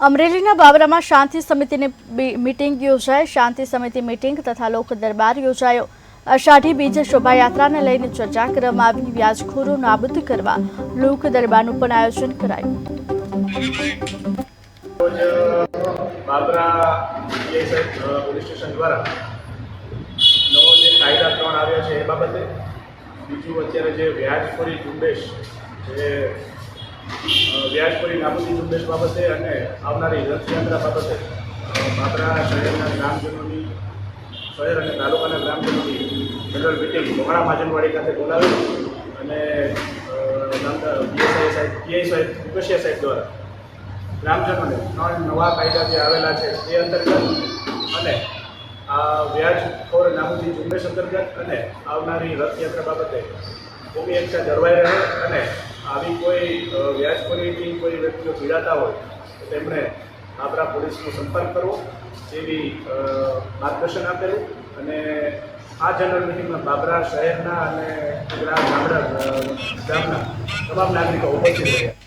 અમરેલીના બાબરામાં શાંતિ સમિતિની મીટિંગ યોજાઈ. શાંતિ સમિતિ મીટિંગ તથા લોક દરબાર યોજાયો. અષાઢી બીજ શોભાયાત્રાને લઈને ચર્ચા કરવામાં આવી. વ્યાજખોરો નાબૂદ કરવા લોક દરબારનું પણ આયોજન કરાયું. કાયદા ત્રણ આવ્યા છે, એ બાબતે બીજું અત્યારે જે વ્યાજખોરી ઝુંબેશ, જે વ્યાજખોરી નાબૂદી ઝુંબેશ બાબતે અને આવનારી રથયાત્રા બાબતે બાબરા શહેરના ગ્રામજનોની, શહેર અને તાલુકાના ગ્રામજનોની જનરલ મિટિંગ મોહણા માજનવાડી ખાતે બોલાવેલી અને પીએસઆઈ સાહેબ પીઆઈ સાહેબ, ઉપેશિયા સાહેબ દ્વારા ગ્રામજનોને ત્રણ નવા કાયદા જે આવેલા છે તે અંતર્ગત અને આ વ્યાજખોર નાબૂદી ઝુંબેશ અંતર્ગત અને આવનારી રથયાત્રા બાબતે ભૂમિ એકતા જળવાઈ રહે અને આવી કોઈ વ્યાજખોરીથી કોઈ વ્યક્તિઓ પીડાતા હોય, તો તેમણે આપણા પોલીસનો સંપર્ક કરવો એવી માર્ગદર્શન આપેલું. અને આ જનરલ મિટિંગમાં બાબરા શહેરના અને ગ્રામ ગામડા ગામના તમામ નાગરિકો ઉપસ્થિત રહ્યા.